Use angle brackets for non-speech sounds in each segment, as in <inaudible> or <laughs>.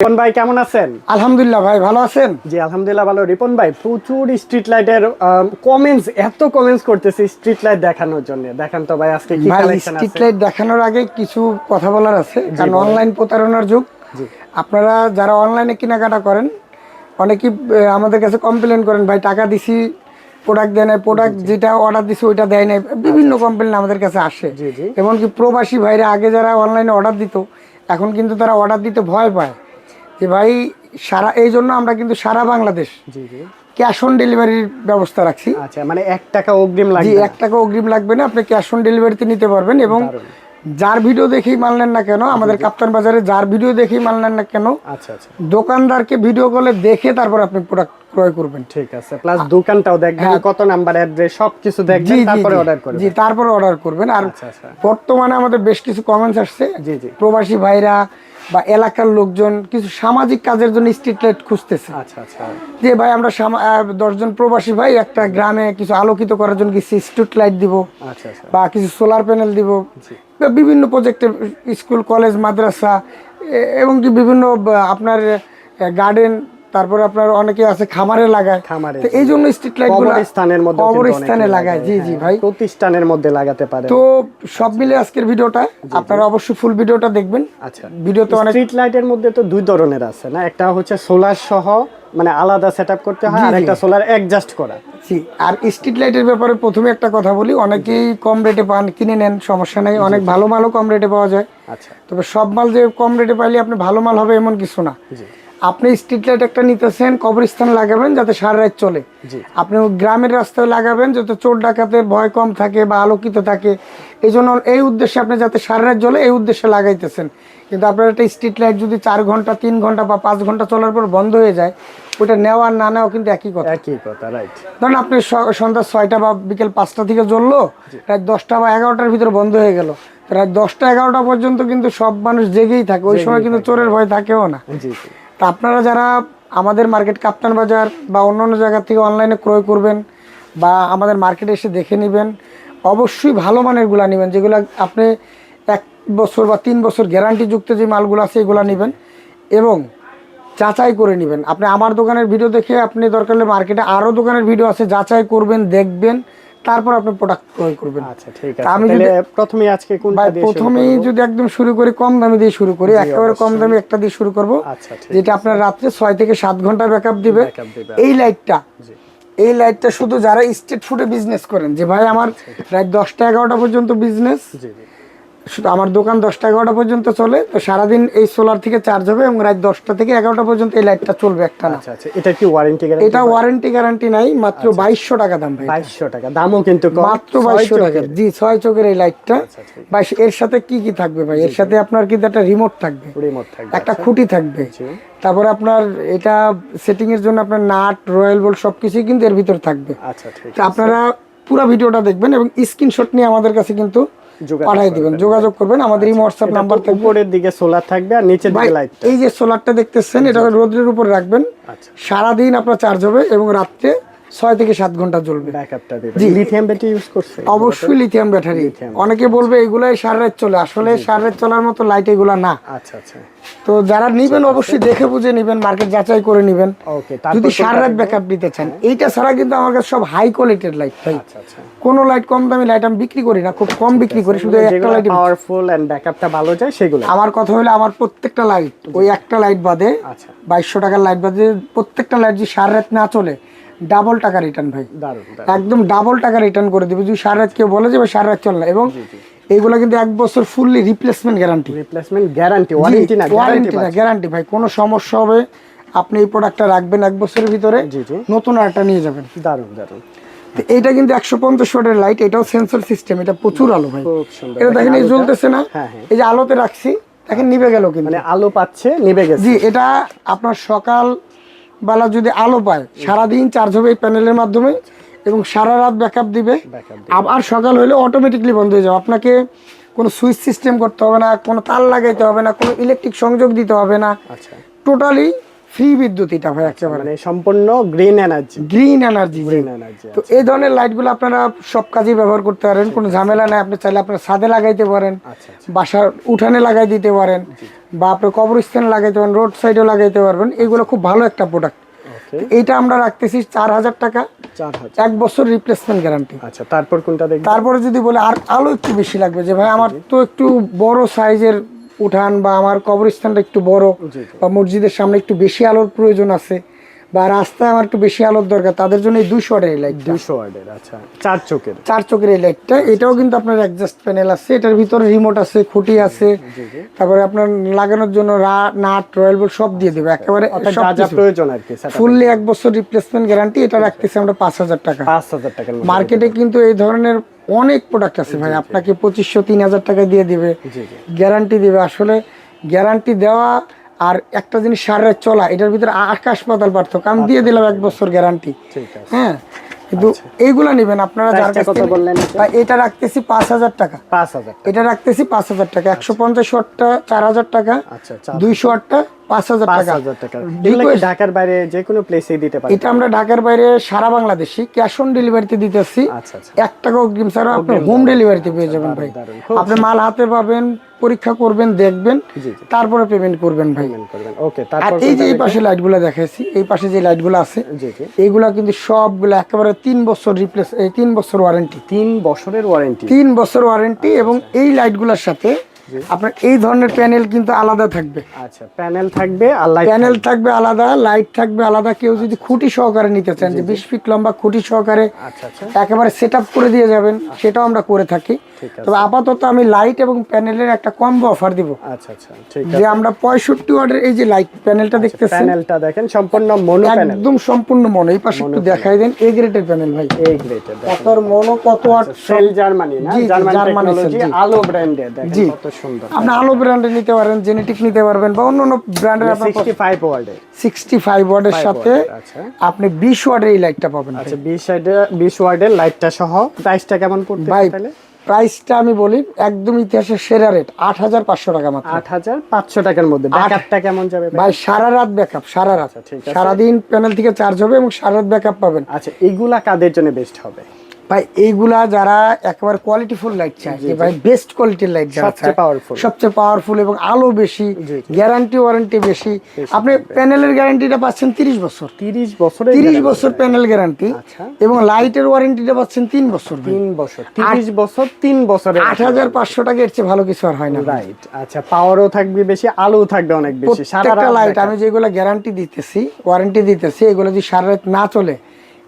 রিপন ভাই কেমন আছেন? আলহামদুলিল্লাহ ভাই ভালো আছেন? জি আলহামদুলিল্লাহ ভালো। রিপন ভাই প্রচুর স্ট্রিট লাইটের কমেন্টস এত কমেন্টস করতেছি স্ট্রিট লাইট দেখানোর জন্য। দেখান তো ভাই আজকে কি ভাই কালেকশন স্ট্রিট লাইট দেখানোর আগে কিছু কথা বলার আছে। কারণ অনলাইন প্রতারণার যুগ। আপনারা যারা অনলাইনে কেনাকাটা করেন অনেকেই আমাদের কাছে কমপ্লেন করেন ভাই টাকা দিছি প্রোডাক্ট দেয় নাই প্রোডাক্ট যেটা অর্ডার দিছি ওইটা দেয় নাই। বিভিন্ন কমপ্লেন আমাদের কাছে আসে। জি, জি। এমনকি প্রবাসী ভাইরা আগে যারা অনলাইনে অর্ডার দিত এখন কিন্তু তারা অর্ডার দিতে ভয় পায়। যে ভাই সারা এই জন্য আমরা কিন্তু সারা বাংলাদেশ ক্যাশ অন ডেলিভারির ব্যবস্থা রাখছি। আচ্ছা মানে এক টাকা অগ্রিম লাগবে এক টাকা অগ্রিম লাগবে না আপনি ক্যাশ অন ডেলিভারিতে নিতে পারবেন এবং যার ভিডিও দেখেই মাল নেন না কেন আমাদের কাপ্তান বাজারে যার ভিডিও দেখেই মাল নেন না কেন আচ্ছা আচ্ছা। দোকানদারকে ভিডিও কলে দেখে তারপর আপনি প্রোডাক্ট ক্রয় করবেন। ঠিক আছে প্লাস দোকানটাও দেখবেন কত নাম্বার অ্যাড্রেস সবকিছু জি দেখবেন তারপরে অর্ডার করবেন। জি তারপরে অর্ডার করবেন। আর আচ্ছা বর্তমানে আমাদের বেশ কিছু কমেন্টস আসছে। জি জি। প্রবাসী ভাইরা বা এলাকার লোকজন কিছু সামাজিক কাজের জন্য স্ট্রিট লাইট খুঁজতেছে। আচ্ছা আচ্ছা। যে ভাই আমরা দশজন প্রবাসী ভাই একটা গ্রামে কিছু আলোকিত করার জন্য কিছু স্ট্রিট লাইট দিব আচ্ছা আচ্ছা। বা কিছু সোলার প্যানেল দিব। বা বিভিন্ন প্রজেক্টে স্কুল কলেজ মাদ্রাসা এবং কি বিভিন্ন আপনার গার্ডেন তারপরে আপনার অনেকে আছে খামারে লাগায়। খামারে, এই জন্য স্ট্রিট লাইট কবরস্থানের মধ্যে কিন্তু কবরস্থানে লাগায়। জি জি ভাই। প্রতিষ্ঠানের মধ্যে লাগাতে পারে। তো সব মিলে আজকের ভিডিওটা আপনারা অবশ্যই ফুল ভিডিওটা দেখবেন। আচ্ছা। ভিডিওতে অনেক স্ট্রিট লাইটের মধ্যে তো দুই ধরনের আছে না? একটা হচ্ছে সোলার সহ মানে আলাদা সেটআপ করতে হয় আর একটা সোলার অ্যাডজাস্ট করা। জি আর স্ট্রিট লাইটের ব্যাপারে প্রথমে একটা কথা বলি অনেকেই কম রেটে পান কিনে নেন সমস্যা নেই। অনেক ভালো মালও কম রেটে পাওয়া যায়। আচ্ছা। তবে সব মাল যে কম রেটে পাইলে আপনি ভালো মাল হবে এমন কিছু না। জি। আপনি স্ট্রিট লাইট একটা নিতেছেন কবরস্থানে লাগাবেন যাতে সারা রাত চলে। আপনি গ্রামের রাস্তায় লাগাবেন যাতে চোর ডাকাতে ভয় কম থাকে বা আলোকিত থাকে। এই জন্য এই উদ্দেশ্যে আপনি যাতে সারা রাত জ্বলে এই উদ্দেশ্যে লাগাইতেছেন। কিন্তু আপনার একটা স্ট্রিট লাইট যদি চার ঘণ্টা তিন ঘণ্টা বা পাঁচ ঘণ্টা চলার পর বন্ধ হয়ে যায় ওটা নেওয়া আর না নেওয়া কিন্তু একই কথা। একই কথা রাইট ধরুন আপনি সন্ধ্যা ছয়টা বা বিকেল পাঁচটা থেকে জ্বললো রাত দশটা বা এগারোটার ভিতরে বন্ধ হয়ে গেল। রাত দশটা এগারোটা পর্যন্ত কিন্তু সব মানুষ জেগেই থাকে। ওই সময় কিন্তু চোরের ভয় থাকেও না। তা আপনারা যারা আমাদের মার্কেট কাপ্তান বাজার বা অন্য অন্য জায়গা থেকে অনলাইনে ক্রয় করবেন বা আমাদের মার্কেটে এসে দেখে নেবেন, অবশ্যই ভালো মানেরগুলা নেবেন, যেগুলো আপনি এক বছর বা তিন বছর গ্যারান্টি যুক্ত যে মালগুলো আছে এগুলো নেবেন এবং যাচাই করে নেবেন। আপনি আমার দোকানের ভিডিও দেখে আপনি দরকার হলে মার্কেটে আরও দোকানের ভিডিও আছে, যাচাই করবেন, দেখবেন। তারপর আপনি প্রোডাক্ট ক্রয় করবেন। আচ্ছা ঠিক আছে। আমি তাহলে যদি- প্রথমে আজকে কোনটা দিয়ে প্রথমে যদি একদম শুরু করি কম দামে দিয়ে শুরু করি একেবারে কম দামে একটা দিয়ে শুরু করব আচ্ছা যেটা আপনার রাত্রে 6 থেকে 7 ঘণ্টা ব্যাকআপ দিবে। এই লাইটটা জি। এই লাইটটা শুধু যারা স্ট্রিট ফুডে বিজনেস করেন যে ভাই আমার প্রায় দশটা এগারোটা পর্যন্ত বিজনেস জি জি। শুধু আমার দোকান দশটা এগারোটা পর্যন্ত চলে তো সারাদিন এই সোলার থেকে চার্জ হবে এবং রাত দশটা থেকে এগারোটা পর্যন্ত এই লাইটটা চলবে একটা না। আচ্ছা আচ্ছা এটা কি ওয়ারেন্টি গ্যারান্টি এটা ওয়ারেন্টি গ্যারান্টি নাই মাত্র বাইশশো টাকা দাম ভাই 2200 টাকা দামও কিন্তু মাত্র বাইশশো টাকা। জি ছয় চোখের এই লাইটটা আচ্ছা বাইশ এর সাথে কি কি থাকবে ভাই? এর সাথে আপনার কিন্তু একটা রিমোট থাকবে। রিমোট থাকবে একটা খুঁটি থাকবে। তারপরে আপনার এটা সেটিং এর জন্য আপনার নাট রয়্যাল বোল্ট সবকিছুই কিন্তু এর ভিতর থাকবে। আচ্ছা ঠিক আপনারা পুরো ভিডিওটা দেখবেন এবং স্ক্রিনশট নিয়ে আমাদের কাছে কিন্তু পাঠিয়ে দিবেন যোগাযোগ করবেন আমাদের এই হোয়াটসঅ্যাপ নাম্বার তো উপরের দিকে সোলার থাকবে আর নিচের দিকে লাইট এই যে সোলারটা দেখতেছেন এটা রোদের উপর রাখবেন। সারা সারাদিন আপনার চার্জ হবে এবং রাত্রে ছয় থেকে সাত ঘণ্টা জ্বলবে। ব্যাকআপটা দিবে লিথিয়াম ব্যাটারি ইউজ করছে অবশ্যই লিথিয়াম ব্যাটারি অনেকে বলবে এগুলাই সার রাত চলে। আসলে সার রাত চলার মতো লাইট এগুলা না। আচ্ছা আচ্ছা। তো যারা নিবেন অবশ্যই দেখে বুঝে নিবেন মার্কেট যাচাই করে নিবেন। ওকে যদি সার রাত ব্যাকআপ দিতে চান এইটা ছাড়া কিন্তু আমার কাছে সব হাই কোয়ালিটির লাইট ভাই। আচ্ছা আচ্ছা। কোনো লাইট কম দামি লাইট আমি বিক্রি করি না খুব কম বিক্রি করি শুধু একটা লাইট পাওয়ারফুল এন্ড ব্যাকআপটা ভালো যায় সেগুলো। আমার কথা হলো আমার প্রত্যেকটা লাইট ওই একটা লাইট বাদে আচ্ছা। বাইশশো টাকার লাইট বাদে প্রত্যেকটা লাইট যদি সার রাত না চলে ডাবল টাকা রিটার্ন ভাই। একদম ডাবল টাকা রিটার্ন করে দিবে। যদি সার রাত কেউ বলে যে ভাই সার রাত চলে না। এবং এইগুলো কিন্তু এক বছর fully replacement guarantee replacement guarantee warranty না গ্যারান্টি ওয়ারেন্টি না গ্যারান্টি ভাই। কোনো সমস্যা হবে আপনি এই প্রোডাক্টটা রাখবেন এক বছরের ভিতরে নতুন আরেকটা নিয়ে যাবেন। দারুণ দারুণ। তো এইটা কিন্তু একশো পঞ্চাশ ওয়াটের লাইট এটাও সেন্সর সিস্টেম এটা প্রচুর আলো ভাই। এটা দেখেন এই জ্বলতেছে না? হ্যাঁ, হ্যাঁ। এই যে আলোতে রাখছি দেখেন নিভে গেল কিন্তু। মানে আলো পাচ্ছে নিভে গেছে। জি এটা আপনার সকাল বেলা যদি আলো পায় সারাদিন চার্জ হবে এই প্যানেলের মাধ্যমে এবং সারা রাত ব্যাকআপ দিবে। আবার সকাল হলে অটোমেটিকলি বন্ধ হয়ে যাবে। আপনাকে কোনো সুইচ সিস্টেম করতে হবে না কোনো তার লাগাইতে হবে না কোনো ইলেকট্রিক সংযোগ দিতে হবে না। আচ্ছা। টোটালি ফ্রি বিদ্যুৎ এটা ভাই একেবারে মানে সম্পূর্ণ green energy green energy green energy তো এই ধরনের লাইটগুলো আপনারা সব কাজেই ব্যবহার করতে পারেন কোনো ঝামেলা নাই। আপনি চাইলে আপনার ছাদে লাগাইতে পারেন আচ্ছা বাসার উঠানে লাগাই দিতে পারেন বা আপনার কবরস্থানে লাগাইতে পারেন রোড সাইডেও লাগাইতে পারবেন। এগুলো খুব ভালো একটা প্রোডাক্ট এইটা আমরা রাখতেছি চার হাজার টাকা। এক বছর রিপ্লেসমেন্ট গ্যারান্টি আচ্ছা তারপর কোনটা তারপরে যদি বলে আর আলো একটু বেশি লাগবে যে ভাই আমার তো একটু বড় সাইজের উঠান বা আমার কবরস্থানটা একটু বড়। বা মসজিদের সামনে একটু বেশি আলোর প্রয়োজন আছে বা রাস্তায় আমার একটু বেশি আলোর দরকার তাদের জন্য এই দুশো ওয়াটের এই লাইটটা দুশো ওয়ার্ডের আচ্ছা চার চোখের। চার চোখের এই লাইটটা এটাও কিন্তু আপনার অ্যাডজাস্ট প্যানেল আছে এটার ভিতরে রিমোট আছে খুঁটি আছে তারপরে আপনার লাগানোর জন্য রা নাট রয়্যাল বোল্ট সব দিয়ে দেবে একেবারে যা যা প্রয়োজন আর কি ফুললি এক বছর রিপ্লেসমেন্ট গ্যারান্টি এটা রাখতেছি আমরা পাঁচ হাজার টাকা। পাঁচ হাজার মধ্যে মার্কেটে কিন্তু এই ধরনের অনেক প্রোডাক্ট আছে ভাই আপনাকে পঁচিশশো তিন হাজার টাকা দিয়ে দিবে। গ্যারান্টি দিবে। আসলে গ্যারান্টি দেওয়া আর একটা জিনিস সারের চলা এটার ভিতরে আকাশ পাতাল পার্থক্য। আমি দিয়ে দিলাম এক বছর গ্যারান্টি হ্যাঁ? কিন্তু এইগুলা নেবেন আপনারা যার কাছ থেকে- এটা? রাখতেছি পাঁচ হাজার টাকা। পাঁচ হাজার এটা রাখতেছি পাঁচ হাজার টাকা। একশো পঞ্চাশ ওয়াটটা চার হাজার টাকা। আচ্ছা আচ্ছা দুইশো ওয়াটটা পাঁচ হাজার টাকা। হাজার টাকা। এগুলো কি ঢাকার বাইরে যে কোনো প্লেসেই দিতে পারে এটা আমরা ঢাকার বাইরে সারা বাংলাদেশি ক্যাশ অন ডেলিভারিতে দিতেছি। আচ্ছা আচ্ছা। এক টাকা অগ্রিম ছাড়া আপনি হোম ডেলিভারিতে পেয়ে যাবেন ভাই। আপনি মাল হাতে পাবেন পরীক্ষা করবেন দেখবেন তারপরে পেমেন্ট করবেন ভাই। করবেন ওকে আর এই যে এই পাশে লাইটগুলো দেখাইছি এই পাশে যে লাইটগুলো আছে এইগুলা কিন্তু সবগুলো একেবারে তিন বছর রিপ্লেস এই তিন বছর ওয়ারেন্টি তিন বছরের ওয়ারেন্টি তিন বছর ওয়ারেন্টি এবং এই লাইটগুলোর সাথে আপনার এই ধরনের প্যানেল কিন্তু আলাদা থাকবে। আচ্ছা প্যানেল থাকবে আর লাইট প্যানেল থাকবে। আলাদা লাইট থাকবে আলাদা। কেউ যদি খুঁটি সহকারে নিতে চান যে বিশ ফিট লম্বা খুঁটি সহকারে আচ্ছা আচ্ছা। একেবারে সেট করে দিয়ে যাবেন সেটাও আমরা করে থাকি। তবে আপাতত আমি লাইট এবং প্যানেলের একটা কম্বো অফার দিব। আচ্ছা আচ্ছা। ঠিক যে আমরা পঁয়ষট্টি ওয়ার্ডের এই যে লাইট প্যানেলটা দেখতেছেন প্যানেলটা দেখেন সম্পূর্ণ মনো প্যানেল। একদম সম্পূর্ণ মনে এই পাশে একটু দেখাই দেন এ গ্রেডের প্যানেল ভাই। এই গ্রেটের কতর মনো কত ওয়াট সেল জার্মানি না? জার্মানি টেকনোলজি আলো ব্র্যান্ডের দেখেন কত সুন্দর। আপনি আলো ব্র্যান্ডে নিতে পারেন জেনেটিক নিতে পারবেন বা অন্য অন্য ব্র্যান্ডের আপনার 65 ওয়ার্ডে সিক্সটি ফাইভ ওয়ার্ডের সাথে আচ্ছা। আপনি এই লাইটটা পাবেন আচ্ছা 20 সাইডে 20 ওয়ার্ডের লাইটটা সহ প্রাইসটা কেমন পড়তে ভাই তাহলে? প্রাইসটা আমি বলি একদম ইতিহাসের সেরা রেট আট হাজার পাঁচশো টাকা মাত্র। 8500 টাকার মধ্যে। ব্যাকআপটা কেমন যাবে ভাই? সারা রাত ব্যাকআপ সারা রাত। আচ্ছা। সারাদিন প্যানেল থেকে চার্জ হবে এবং সারা রাত ব্যাকআপ পাবেন। আচ্ছা এইগুলা কাদের জন্য বেস্ট হবে? ভাই এইগুলা যারা একেবারে কোয়ালিটিফুল লাইট চায় ভাই বেস্ট কোয়ালিটির লাইট যারা সবচেয়ে চায়, powerful। সবচেয়ে পাওয়ারফুল এবং আলো বেশি গ্যারান্টি ওয়ারেন্টি বেশি। আপনি প্যানেলের গ্যারান্টিটা পাচ্ছেন তিরিশ বছর। 30 বছরের তিরিশ বছর প্যানেল গ্যারান্টি আচ্ছা। এবং লাইটের ওয়ারেন্টিটা পাচ্ছেন তিন বছর ভাই। 3 বছর। 30 বছর 3 বছরের আট হাজার পাঁচশো টাকা এর চেয়ে ভালো কিছু আর হয় না। রাইট আচ্ছা পাওয়ারও থাকবে বেশি আলোও থাকবে অনেক বেশি। সারা লাইট আমি যেগুলো গ্যারান্টি দিতেছি ওয়ারেন্টি দিতেছি এগুলো যদি সারা রাত না চলে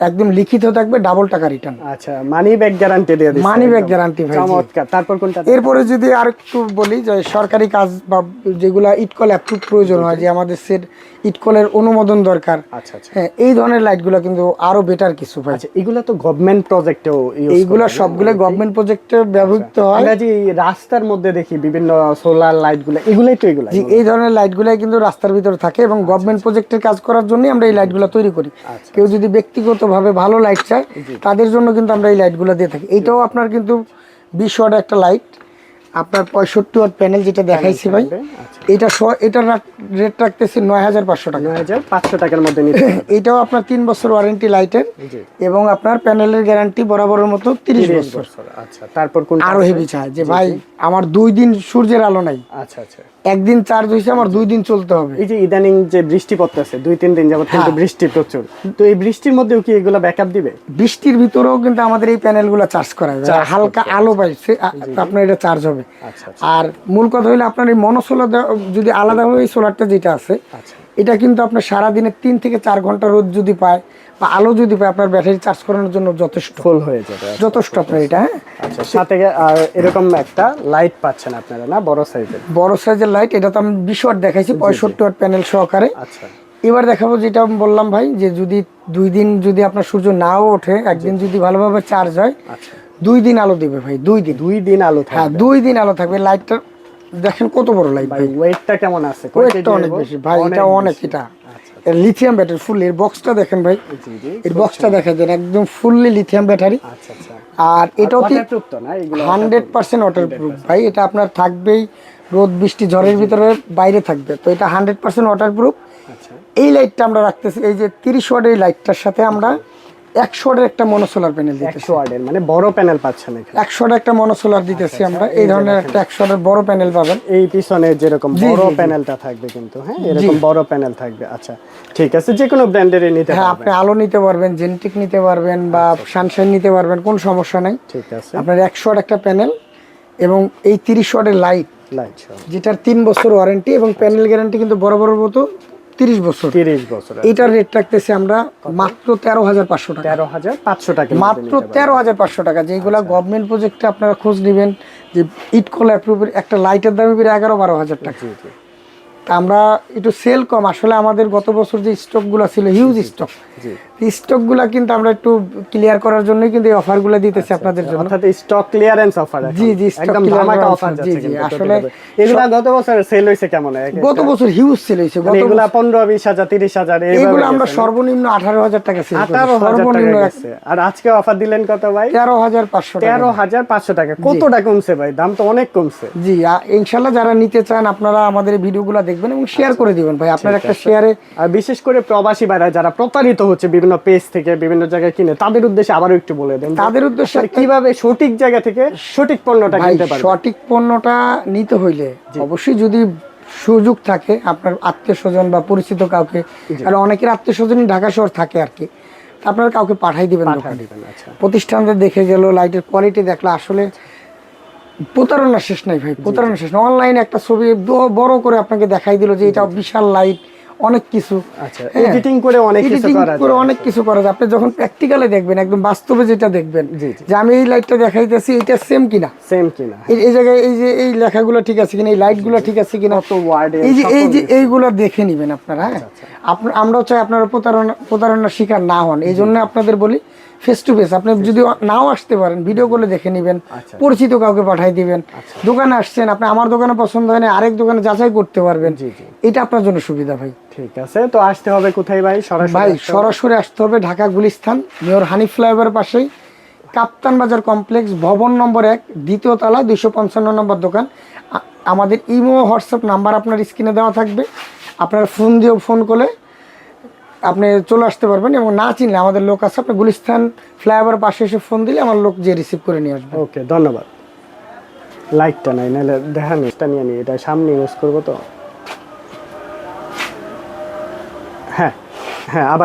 একদম লিখিত থাকবে ডাবল টাকা রিটার্ন আচ্ছা মানি ব্যাক গ্যারান্টি দিয়ে দিচ্ছি back একদম। guarantee ভাই, চমৎকার। তারপর কোনটা এরপরে যদি আর একটু বলি যে সরকারি কাজ বা যেগুলা ইটকল অ্যাপ্রুভ প্রয়োজন হয় যে আমাদের সেট ইটকলের অনুমোদন দরকার আচ্ছা আচ্ছা। হ্যাঁ এই ধরনের লাইটগুলো কিন্তু আরও বেটার কিছু ভাই। আচ্ছা এগুলো তো গভর্নমেন্ট প্রজেক্টেও এইগুলো সবগুলো গভর্নমেন্ট প্রজেক্টে ব্যবহৃত হয়। আমরা যে রাস্তার মধ্যে দেখি বিভিন্ন সোলার লাইটগুলো এগুলাই তো এগুলাই। যে এই ধরনের লাইটগুলাই কিন্তু রাস্তার ভিতরে থাকে এবং গভর্নমেন্ট প্রজেক্টের কাজ করার জন্য আমরা এই লাইটগুলো তৈরি করি। আচ্ছা। কেউ যদি ব্যক্তিগতভাবে ভালো লাইট চায় তাদের জন্য কিন্তু আমরা এই লাইটগুলো দিয়ে থাকি। এইটাও আপনার কিন্তু বিশ ওয়াট একটা লাইট আপনার পঁয়ষট্টি ওয়াট প্যানেল যেটা দেখাইছি ভাই আচ্ছা। এটা এটার রেট রাখতেছি নয় হাজার পাঁচশো টাকা। নয় হাজার পাঁচশো টাকার মধ্যে <laughs> এটাও আপনার তিন বছর ওয়ারেন্টি লাইটের এবং আপনার প্যানেলের গ্যারান্টি বরাবরের মতো তিরিশ বছর। আচ্ছা তারপর কোনটা আরও? হেভি চায় যে ভাই আমার দুই দিন সূর্যের আলো নাই। আচ্ছা আচ্ছা। একদিন চার্জ হয়েছে আমার দুই দিন চলতে হবে। এই যে ইদানিং যে বৃষ্টি পড়তেছে দুই তিন দিন যাবত কিন্তু হ্যাঁ। বৃষ্টি প্রচুর। তো এই বৃষ্টির মধ্যেও কি এগুলো ব্যাকআপ দিবে? বৃষ্টির ভিতরেও কিন্তু আমাদের এই প্যানেলগুলো চার্জ করা যায় হালকা আলো পাইছে আপনার এটা চার্জ হবে। আচ্ছা আচ্ছা। আর মূল কথা হলো আপনার এই মনোসোলার যদি আলাদাভাবে এই সোলারটা যেটা আছে আচ্ছা। এটা কিন্তু আপনার সারাদিনে তিন থেকে চার ঘণ্টা রোদ যদি পায় বা আলো যদি পায় আপনার ব্যাটারি চার্জ করানোর জন্য যথেষ্ট। ফুল হয়ে যাবে যথেষ্ট আপনার এটা হ্যাঁ? আচ্ছা সাথে আর এরকম একটা লাইট পাচ্ছেন আপনারা না? বড় সাইজের বড় সাইজের লাইট এটা তো আমি বিশ ওয়াট দেখাইছি পঁয়ষট্টি ওয়াট প্যানেল সহকারে। আচ্ছা। এবার দেখাবো যেটা বললাম ভাই যে যদি দুই দিন যদি আপনার সূর্য নাও ওঠে একদিন যদি ভালোভাবে চার্জ হয় আচ্ছা। দুই দিন আলো দিবে ভাই দুই দিন। দুই দিন আলো হ্যাঁ দুই দিন আলো থাকবে। লাইটটা দেখেন কত বড় লাইট ভাই ওয়েটটা কেমন আছে? ওয়েটটা অনেক বেশি। ভাই এটা অনেক। এটা। আচ্ছা লিথিয়াম ব্যাটারি ফুল এর বক্সটা দেখেন ভাই। এর বক্সটা দেখা দেন একদম ফুললি লিথিয়াম ব্যাটারি আচ্ছা আচ্ছা। আর এটাও কি হান্ড্রেড পার্সেন্ট ওয়াটার প্রুফ ভাই এটা আপনার থাকবেই রোদ বৃষ্টি ঝড়ের ভিতরে বাইরে থাকবে। তো এটা হান্ড্রেড পার্সেন্ট ওয়াটার প্রুফ আচ্ছা। এই লাইটটা আমরা রাখতেছি এই যে তিরিশ ওয়াটের লাইটটার সাথে আমরা একশো ওয়াটের একটা মনোসোলার প্যানেল দিতেছি। একশো ওয়ার্ডের মানে বড় প্যানেল পাচ্ছেন এখানে। একশো ওয়াটের একটা মনোসোলার দিতেছি আমরা। এই ধরনের একটা একশো ওয়াটের বড় প্যানেল পাবেন। এই পিছনে যেরকম বড়। প্যানেলটা থাকবে কিন্তু হ্যাঁ এরকম বড় প্যানেল থাকবে। আচ্ছা ঠিক আছে যে কোনো ব্র্যান্ডেরই নিতে হ্যাঁ আপনি আলো নিতে পারবেন জেনেটিক নিতে পারবেন বা সানশাইন নিতে পারবেন কোনো সমস্যা নাই। ঠিক আছে। আপনার একশো ওয়াট একটা প্যানেল এবং এই তিরিশ ওয়াটের লাইট লাইট যেটার তিন বছর ওয়ারেন্টি এবং প্যানেল গ্যারান্টি কিন্তু বড় বড় মতো তিরিশ বছর। তিরিশ বছর এটার রেট রাখতেছি আমরা মাত্র তেরো হাজার পাঁচশো টাকা। তেরো হাজার পাঁচশো টাকা মাত্র তেরো হাজার পাঁচশো টাকা। যেগুলা গভর্নমেন্ট প্রজেক্টে আপনারা খোঁজ নেবেন যে ইট কল অ্যাপ্রুভের একটা লাইটের দামে বেড়ে এগারো বারো হাজার টাকা। আমরা একটু সেল কম। আসলে আমাদের গত বছর যে স্টকগুলো ছিল হিউজ স্টক স্টকগুলো কিন্তু আমরা একটু ক্লিয়ার করার জন্যই কিন্তু এই অফারগুলো দিতেছি আপনাদের জন্য। অর্থাৎ স্টক ক্লিয়ারেন্স অফার জি, জি, একদম ধামাকা অফার জি, জি, আসলে এগুলা গত বছর সেল হইছে কেমন? গত বছর হিউজ সেল হয়েছে। গত এগুলা পনেরো বিশ হাজার তিরিশ হাজার এইগুলো আমরা সর্বনিম্ন আঠারো হাজার টাকা সেল হাজার সর্বনিম্ন গেছে। আর আজকে অফার দিলেন কত ভাই? তেরো হাজার পাঁচশো টাকা। তেরো হাজার পাঁচশো টাকা। কতটা কমছে ভাই? দাম তো অনেক কমছে। জি ইনশাল্লাহ যারা নিতে চান আপনারা আমাদের ভিডিওগুলো দেখবেন। এবং শেয়ার করে দিবেন। ভাই আপনার একটা শেয়ারে বিশেষ করে প্রবাসী ভাইরা যারা প্রতারিত হচ্ছে বিভিন্ন পেজ থেকে বিভিন্ন জায়গায় কিনে তাদের উদ্দেশ্যে আবারও একটু বলে দেন তাদের উদ্দেশ্যে কীভাবে সঠিক জায়গা থেকে সঠিক পণ্যটা কিনতে পারবে? সঠিক পণ্যটা নিতে হইলে অবশ্যই যদি সুযোগ থাকে আপনার আত্মীয় স্বজন বা পরিচিত কাউকে আর অনেকের আত্মীয় স্বজনই ঢাকা শহর থাকে আর কি আপনারা কাউকে পাঠাই দিবেন আচ্ছা। প্রতিষ্ঠানটা দেখে গেল লাইটের কোয়ালিটি দেখল আসলে প্রতারণা শেষ নাই ভাই প্রতারণা শেষ অনলাইনে একটা ছবি বড় করে আপনাকে দেখাই দিল যে এটা বিশাল লাইট অনেক কিছু। আচ্ছা এডিটিং করে অনেক কিছু করা যায়। অনেক কিছু করা যায়। আপনি যখন প্র্যাকটিক্যালে দেখবেন একদম বাস্তবে যেটা দেখবেন। যে আমি এই লাইটটা দেখাইতেছি এটা সেম কিনা? সেম কিনা। এই জায়গায় এই যে এই লেখাগুলো ঠিক আছে কিনা এই লাইটগুলো ঠিক আছে কিনা? কত ওয়ার্ডে এই যে এই যে এইগুলো দেখে নিবেন আপনারা হ্যাঁ? আচ্ছা, আপনার আমরাও চাই আপনারা প্রতারণা প্রতারণার শিকার না হন। এই জন্য আপনাদের বলি ফেস টু ফেস আপনি যদি নাও আসতে পারেন ভিডিও করে দেখে নেবেন আচ্ছা। পরিচিত কাউকে পাঠাই দিবেন। দোকানে আসছেন আপনি আমার দোকানে পছন্দ হয় না আরেক দোকানে যাচাই করতে পারবেন। এটা আপনার জন্য সুবিধা ভাই। ঠিক আছে তো আসতে হবে কোথায় ভাই? সরাসরি ভাই সরাসরি আসতে হবে ঢাকা গুলিস্তান মেয়র হানিফ ফ্লাইওভার পাশেই। কাপ্তান বাজার কমপ্লেক্স ভবন নম্বর এক দ্বিতীয় তলা দুইশো পঞ্চান্ন নম্বর দোকান। আমাদের ইমো হোয়াটসঅ্যাপ নাম্বার আপনার স্ক্রিনে দেওয়া থাকবে। আপনার ফোন দিয়েও ফোন করলে আপনি চলে আসতে পারবেন এবং না চিনলে আমাদের লোক আছে আপনি গুলিস্তান ফ্লাইওভার পাশে এসে ফোন দিলে আমার লোক যে রিসিভ করে নিয়ে আসবে। ওকে ধন্যবাদ। লাইটটা নাই নাহলে এটা নিয়ে নি এটা সামনে ইউজ করব তো। হ্যাঁ হ্যাঁ আবার